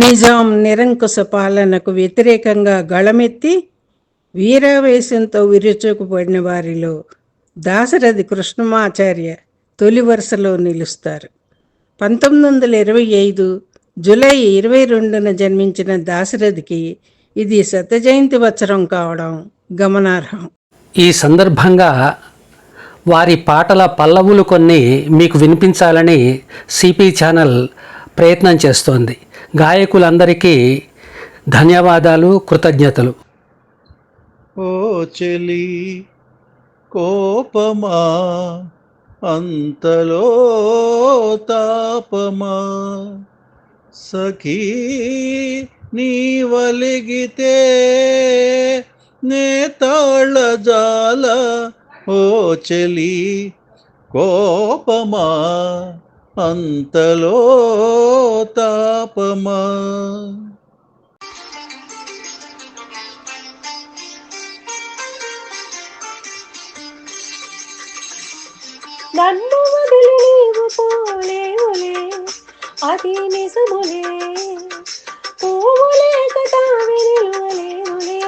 నిజాం నిరంకుశ పాలనకు వ్యతిరేకంగా గళమెత్తి వీరావేశంతో విరుచుకుపడిన వారిలో దాశరథి కృష్ణమాచార్య తొలి వరుసలో నిలుస్తారు. పంతొమ్మిది వందల ఇరవై ఐదు జూలై ఇరవై రెండున జన్మించిన దాశరథికి ఇది శతజయంతి వత్సరం కావడం గమనార్హం. ఈ సందర్భంగా వారి పాటల పల్లవులు కొన్ని మీకు వినిపించాలని సిపి ఛానల్ ప్రయత్నం చేస్తోంది. గాయకులందరికీ ధన్యవాదాలు కృతజ్ఞతలు. ఓ చెలి కోపమా అంతలో తాపమా సఖీ నీ వలిగితే నే తాళజాల ఓ చెలి కోపమా అంతలో తాపమా? నన్ను వదిలి నీవు పోలేవులే అది నిజములే. పువ్వులే కటా విలువలేవులే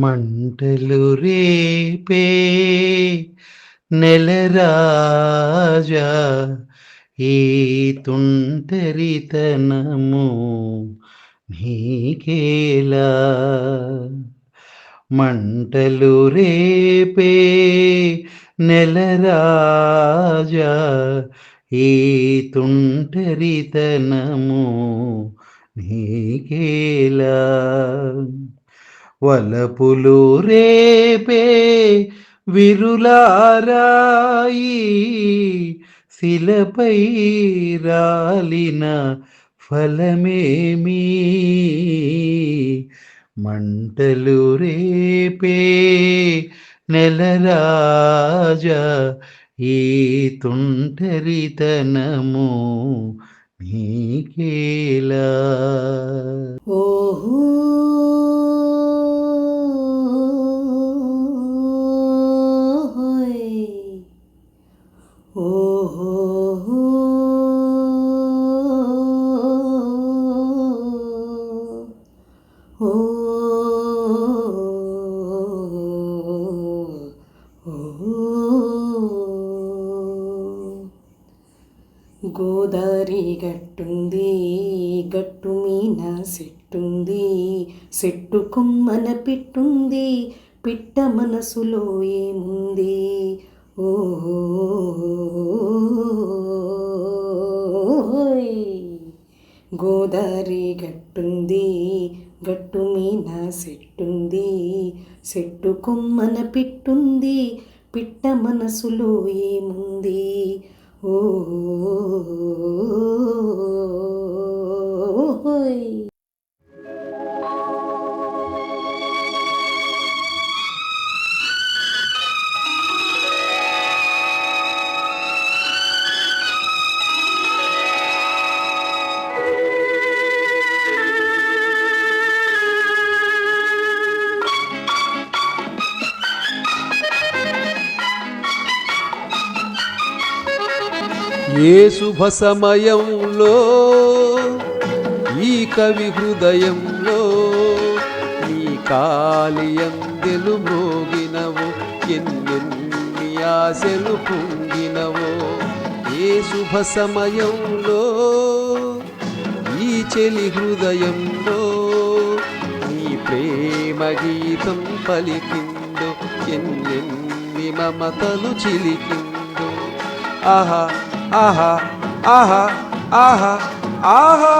మంటలు రేపే నెలరాజా ఈ తుంటరితనము నీకేలా? మంటలు రేపే నెలరాజా ఈ తుంటరితనము నీకేలా? వలపులు రేపే విరులారాయి శిలపై రాలిన ఫలమేమి? మంటలు రేపే నెలరాజా ఈ తుంటరితనము నీకేలా? ఓహో! పెట్టుంది చెట్టు కొమ్మన పిట్టుంది పిట్ట మనసులో ఏముంది? ఓ గోదారి గట్టుంది గట్టు మీన సెట్టుంది సెట్టు కొమ్మన పిట్టుంది పిట్ట మనసులో ఏముంది? ఓ ఏ శుభ సమయంలో ఈ కవి హృదయంలో నీ కాలియందెలు మోగినవు ఎన్నెన్ని ఆశలు పొంగినవో ఏ శుభ సమయంలో ఈ చెలి హృదయంలో నీ ప్రేమ గీతం పలికిందో ఎన్నెన్ని మమతలు చిలికిందో ఆహా! ఆహా ఆహా ఆహా ఆహా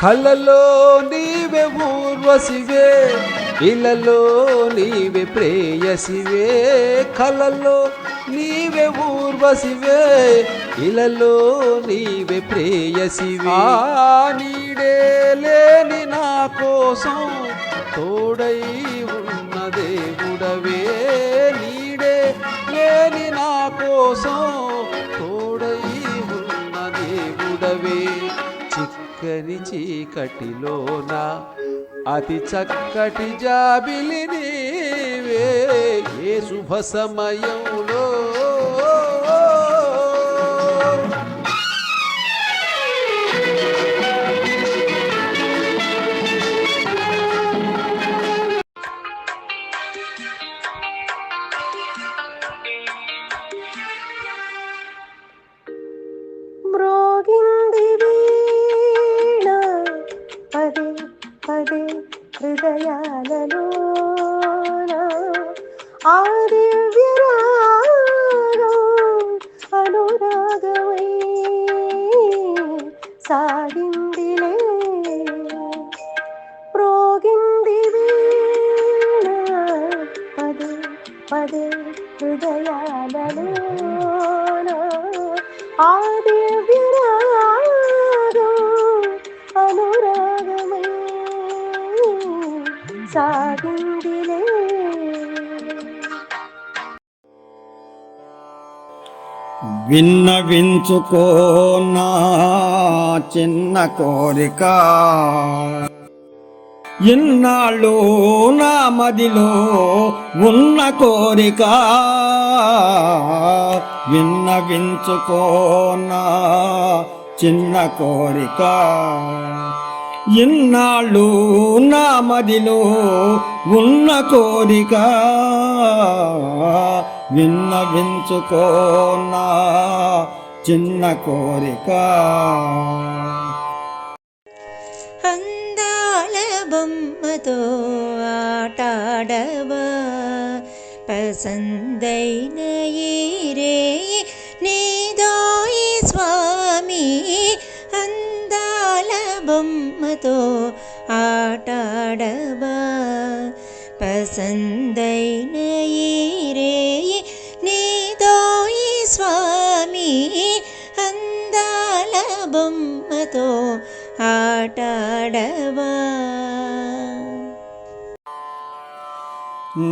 కళ్ళలో నీవే ఊర్వశివే ఇళ్ళలో నీవే ప్రేయసివే. కళ్ళలో నీవే ఊర్వశివే ఇళ్ళలో నీవే ప్రేయసివే. నీడే లేని నా కోసం తోడై ఉన్న దేవుడవే. నీడే లేని నా కోసం చిక్కని చీకటిలోన అతి చక్కటి జాబిలి నీవే. ఏ శుభ సమయంలో పదే హృదయాలలో ఆ దివ్య రాగం అనురాగమై సాగిందిలే మ్రోగింది వీణ పదే పదే హృదయాలలో సాగిందిలే. విన్నవించుకో నా చిన్న కోరిక. ఇన్నాళ్ళు నా మదిలో ఉన్న కోరిక. విన్నవించుకో నా చిన్న కోరిక. ఇన్నాళ్ళు నా మదిలో ఉన్న కోరిక విన్నవించుకోనా చిన్న కోరిక. అందాల బొమ్మతో ఆటాడవా? పసందైన ఈ రే నీదో బొమ్మతో ఆటాడబా. పసందైన రే నీతో ఈ స్వామి అందాల బొమ్మతో ఆటాడబా.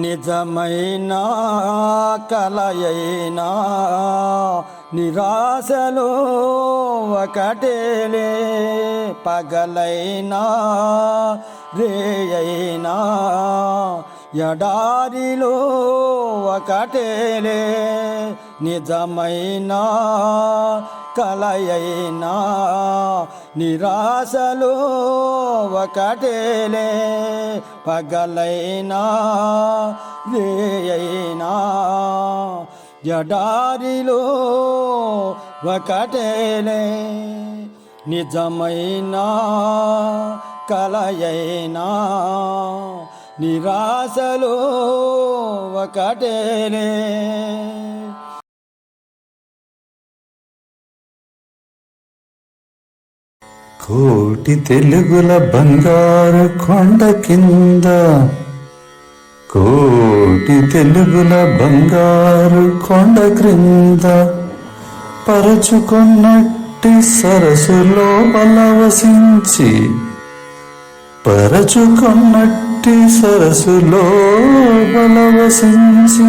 నిజమైన కలయైనా నిరాశలో ఒకటేలే పగలైనా రేయైనా ఎడారిలో ఒకటేలే నిజమైన కలయైనా నిరాశలో ఒకటేలే పగలైనా రేయైనా ఎడారిలో ఒకటేలే నిజమైన కలయైనా నిరాశలో ఒకటేలే కోటి తెలుగుల బంగారు కొండ కింద కోటి తెలుగుల బంగారు కొండ క్రింద పరచుకున్నట్టి సరస్సులో బలవసించి పరచుకున్నట్టి సరస్సులో బలవసించి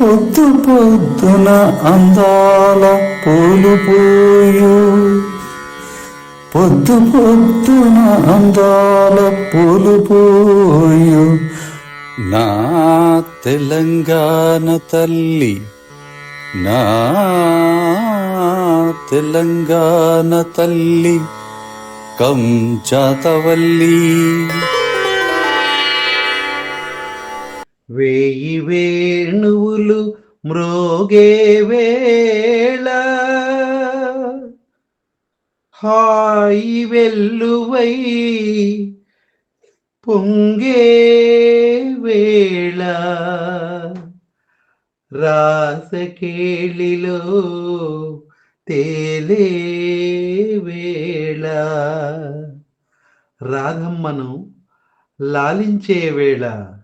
పొద్దు పొద్దున అందాల పూలు పూయు. పొద్దు పొద్దున అందాల పూలు పూయు. నా తెలంగాణ తల్లి నా తెలంగాణ తల్లి కంచాతవల్లి వేయి వేణువులు మ్రోగే వేళ హాయి వెల్లువై పొంగే వేళ రాసకేళిలో తేలే వేళ. రాధమ్మను లాలించే వేళ.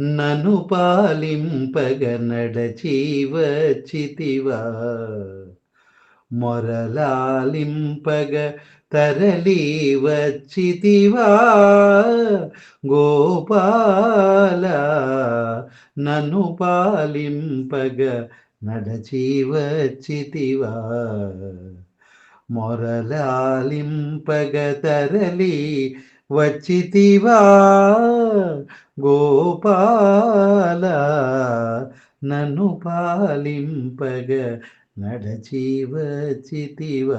నను పాలింపగ నడచి వచ్చితివా మొరలాలింపగ తరలి వచ్చితివా గోపాల నన్ను పాలింపగ నడచి వచ్చితివా మొరలాలింపగ తరలి వచ్చితివా? గోపాల నన్ను పాలింపగ నడచి వచ్చితివా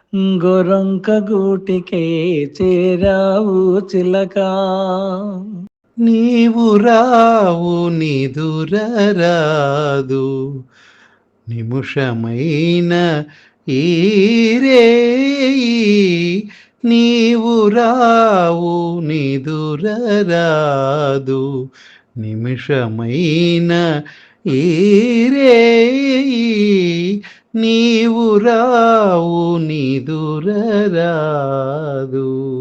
గొరంక గూటికే చేరావు చిలక. నీవు రావు నిదురరాదు నిముషమైన ఈరే నీవు రావు నిదురరాదు నిమిషమైన ఈరే నీవు రావు నిదురరాదు.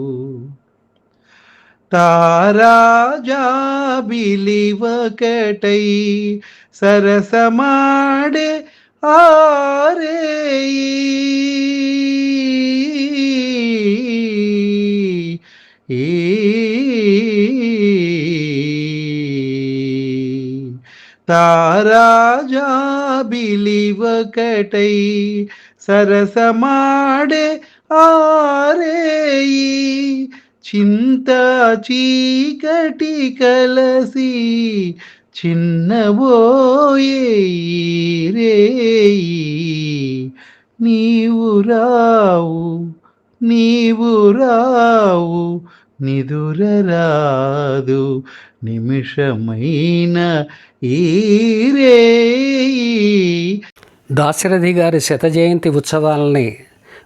తారాజాబిలివకటై సరసమాడే ఆరే తారాజా తారాజాబిలివకటై సరసమాడే ఆరేయి. చింత చీకటి కలసి చిన్నబోయే రేయి నీవు రావు నీవు రావు నిదురరాదు నిమిషమైన ఈరే దాశరథి గారి శత జయంతి ఉత్సవాలని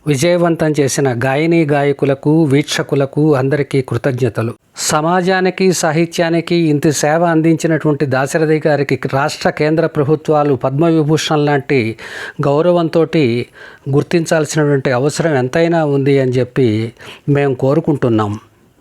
విజయవంతం చేసిన గాయని గాయకులకు వీక్షకులకు అందరికీ కృతజ్ఞతలు. సమాజానికి సాహిత్యానికి ఇంత సేవ అందించినటువంటి దాశరథి గారికి రాష్ట్ర కేంద్ర ప్రభుత్వాలు పద్మవిభూషణ్ లాంటి గౌరవంతో గుర్తించాల్సినటువంటి అవసరం ఎంతైనా ఉంది అని చెప్పి మేము కోరుకుంటున్నాం.